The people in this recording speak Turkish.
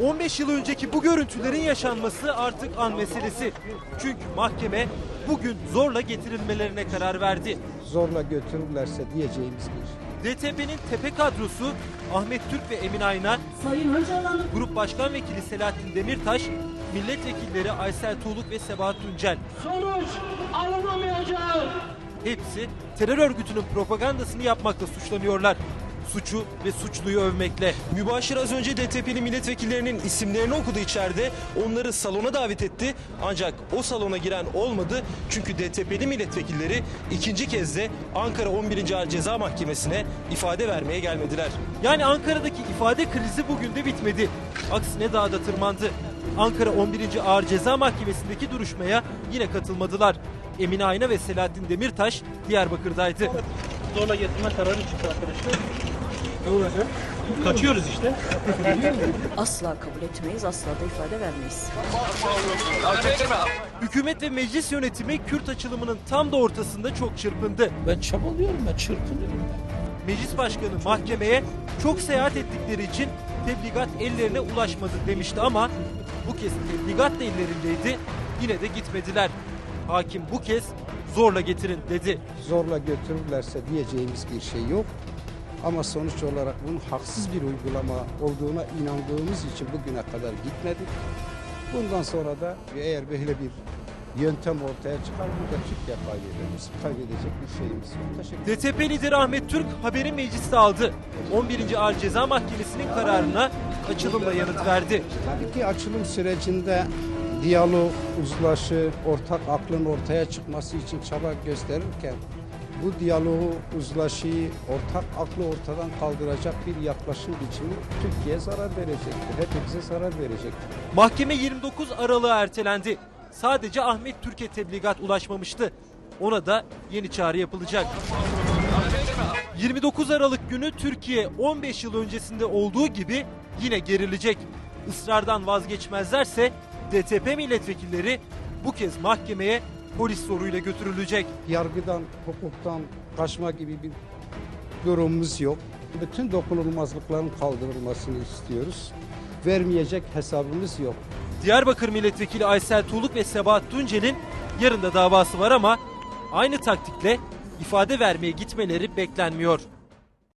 15 yıl önceki bu görüntülerin yaşanması artık an meselesi. Çünkü mahkeme bugün zorla getirilmelerine karar verdi. zorla götürürlerse diyeceğimiz bir şey. DTP'nin tepe kadrosu Ahmet Türk ve Emin Aynar, Sayın Öcalan'ın Grup Başkan Vekili Selahattin Demirtaş, milletvekilleri Aysel Tuğluk ve Sebahat Tuncel. sonuç alınamayacak. Hepsi terör örgütünün propagandasını yapmakla suçlanıyorlar. Suçu ve suçluyu övmekle. Mübaşir az önce DTP'li milletvekillerinin isimlerini okudu içeride. Onları salona davet etti. Ancak o salona giren olmadı. Çünkü DTP'li milletvekilleri ikinci kez de Ankara 11. Ağır Ceza Mahkemesi'ne ifade vermeye gelmediler. Yani Ankara'daki ifade krizi bugün de bitmedi. Aksine daha da tırmandı. Ankara 11. Ağır Ceza Mahkemesi'ndeki duruşmaya yine katılmadılar. Emine Ayna ve Selahattin Demirtaş Diyarbakır'daydı. Zorla getirme kararı çıktı arkadaşlar. Ne olacak? Kaçıyoruz işte. asla kabul etmeyiz, asla da ifade vermeyiz. Hükümet ve meclis yönetimi Kürt açılımının tam da ortasında çok çırpındı. Ben çabalıyorum ben çırpınıyorum. Meclis Başkanı mahkemeye çok seyahat ettikleri için tebligat ellerine ulaşmadı demişti ama bu kez tebligat da ellerindeydi. Yine de gitmediler. Hakim bu kez zorla getirin dedi. Zorla götürürlerse diyeceğimiz bir şey yok. Ama sonuç olarak bunun haksız bir uygulama olduğuna inandığımız için bugüne kadar gitmedik. Bundan sonra da eğer böyle bir yöntem ortaya çıkar burada Türkiye kaybederiz. Kaybedecek bir şeyimiz yok. Teşekkür DTP lideri Ahmet Türk haberi mecliste aldı. 11. Ağır Ceza Mahkemesi'nin kararına açılımla yanıt verdi. Tabii ki açılım sürecinde diyalog, uzlaşı, ortak aklın ortaya çıkması için çaba gösterirken bu diyaloğu, uzlaşıyı, ortak aklı ortadan kaldıracak bir yaklaşım biçimi Türkiye'ye zarar verecektir. Hepimize zarar verecektir. Mahkeme 29 Aralık'a ertelendi. Sadece Ahmet Türk'e tebligat ulaşmamıştı. Ona da yeni çağrı yapılacak. 29 Aralık günü Türkiye 15 yıl öncesinde olduğu gibi yine gerilecek. Isrardan vazgeçmezlerse DTP milletvekilleri bu kez mahkemeye polis soruyla götürülecek. Yargıdan, hukuktan kaçma gibi bir durumumuz yok. Bütün dokunulmazlıkların kaldırılmasını istiyoruz. Vermeyecek hesabımız yok. Diyarbakır milletvekili Aysel Tuğluk ve Sebahat Tuncel'in yarın da davası var ama aynı taktikle ifade vermeye gitmeleri beklenmiyor.